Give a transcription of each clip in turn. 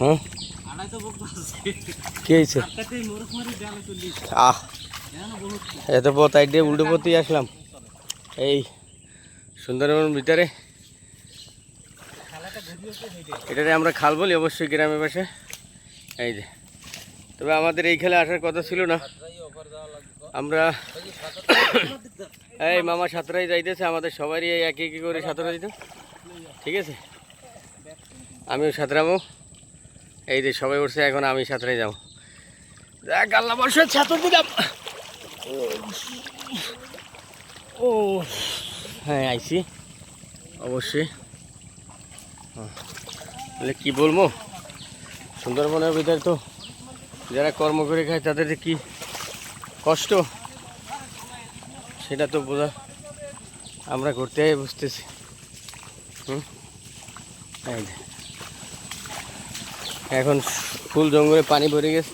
হ্যাঁ? আহ, এত পথ আই দিয়ে উল্টো পথেই আসলাম। এই সুন্দরবন ভিতরে। এটাতে আমরা খাল বলি, অবশ্যই গ্রামের পাশে। এই যে। তবে আমাদের এই খেলে আসার কথা ছিল না। আমরা এই মামা সাঁতরাই যাইতেছে, আমাদের সবারই একে একে করে সাঁতরা দিত। ঠিক আছে? আমিও সাঁতরাবো। এই যে সবাই উঠছে, এখন আমি সাঁতরাই যাব। দেখ, আল্লাহ ও হ্যাঁ অবশ্যই। তাহলে কি বলব? সুন্দরবনের ভিতরে তো যারা কর্ম করে খায়, তাদের কি কষ্ট, সেটা তো বোঝা আমরা ঘুরতে বুঝতেছি। হুম। এখন ফুল জঙ্গলে পানি ভরে গেছে।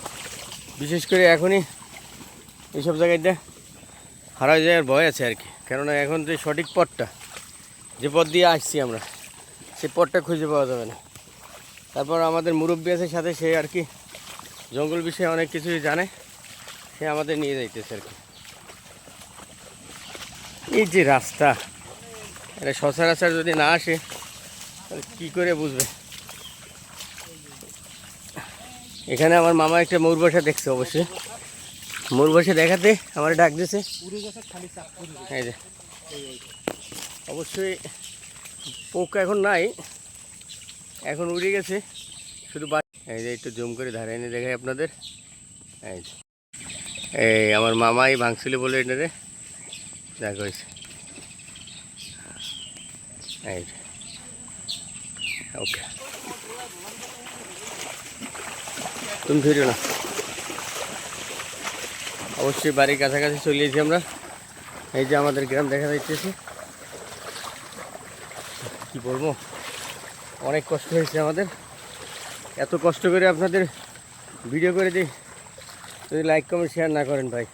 বিশেষ করে এখনই এইসব জায়গাটা হারা যাওয়ার ভয় আছে আর কি। কেননা এখন যে সঠিক পথটা, যে পথ দিয়ে আসছি আমরা, সে পথটা খুঁজে পাওয়া যাবে না। তারপর আমাদের মুরব্বী আছে, সাথে সে আর কি জঙ্গল বিষয়ে অনেক কিছুই জানে, সে আমাদের নিয়ে যাইতেছে আর কি। এই যে রাস্তা, এটা সচরাচর যদি না আসে, তাহলে কী করে বুঝবে? এখানে আমার মামা একটা ময়ূর বাসা দেখছে অবশ্যই। ময়ূর বাসা দেখাতে আমার ডাক দিছে। অবশ্যই পোক এখন নাই, এখন উড়ে গেছে, শুধু এই যে একটু জুম করে ধারে এনে দেখাই আপনাদের। এই যে। এই আমার মামাই ভাঙছিল বলে এটারে দেখা হয়েছে। এই ওকে। তুমি ফিরো না অবশ্যই বাড়ির কাছাকাছি চলে এসেছি আমরা। এই যে আমাদের গ্রাম দেখা যাচ্ছে কি বলব? অনেক কষ্ট হয়েছে আমাদের। এত কষ্ট করে আপনাদের ভিডিও করে দিই। যদি লাইক কমেন্ট শেয়ার না করেন ভাই।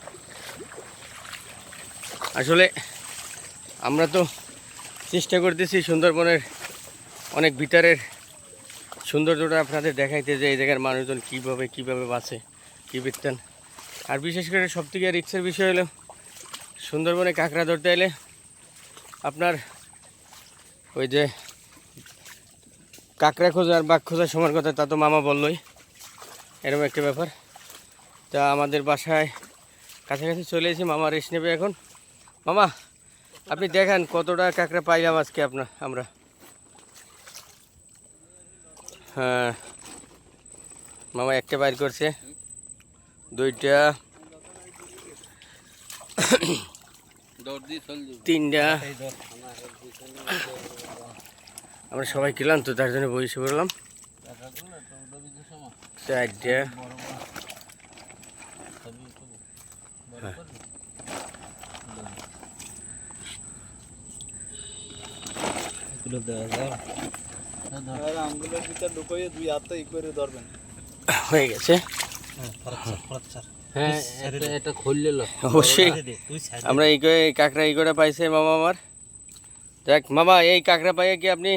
আসলে আমরা তো চেষ্টা করতেছি সুন্দরবনের অনেক ভিতরের সৌন্দর্যটা আপনাদের দেখাইতে যে এই জায়গার মানুষজন কীভাবে কীভাবে বাঁচে, কী বিত্তান। আর বিশেষ করে সবথেকে রিক্সের বিষয় হলো, সুন্দরবনে কাঁকড়া ধরতে এলে আপনার ওই যে কাঁকড়া খোঁজা আর বাঘ খোঁজার সমান কথা, তা তো মামা বললোই। এরকম একটা ব্যাপার। তা আমাদের বাসায় কাছাকাছি চলে এসেছি মামা রেস্ট নেবে এখন। মামা, আপনি দেখান কতটা কাঁকড়া পাইলাম আজকে আপনার আমরা হ্যাঁ মামা একটা বাইর করছে। দুইটা। তিনটা। আমরা সবাই খেলাম তো তার জন্য বসে পড়লাম। চারটা। হ্যাঁ। আঙ্গুলের ভিতর ঢুকিয়ে দুই হাতে ই করে ধরবেন। হয়ে গেছে। হ্যাঁ এটা এটা খুললে অবশ্যই। আমরা এই করে কাঁকড়া এই করে পাইছে মামা আমার। দেখ মামা এই কাঁকড়া পাইয়ে কি আপনি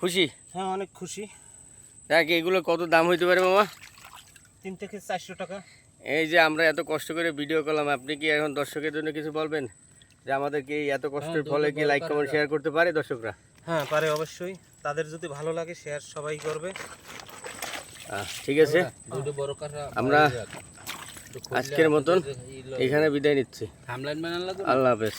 খুশি? হ্যাঁ অনেক খুশি। দেখ এগুলো কত দাম হইতে পারে মামা? তিন থেকে চারশো টাকা। এই যে আমরা এত কষ্ট করে ভিডিও করলাম আপনি কি এখন দর্শকের জন্য কিছু বলবেন? যে আমাদেরকে এই এত কষ্টের ফলে কি লাইক কমেন্ট শেয়ার করতে পারে দর্শকরা? হ্যাঁ পারে অবশ্যই। তাদের যদি ভালো লাগে শেয়ার সবাই করবে। ঠিক আছে। আমরা আজকের মতন এখানে বিদায় নিচ্ছি। আল্লাহ হাফেজ।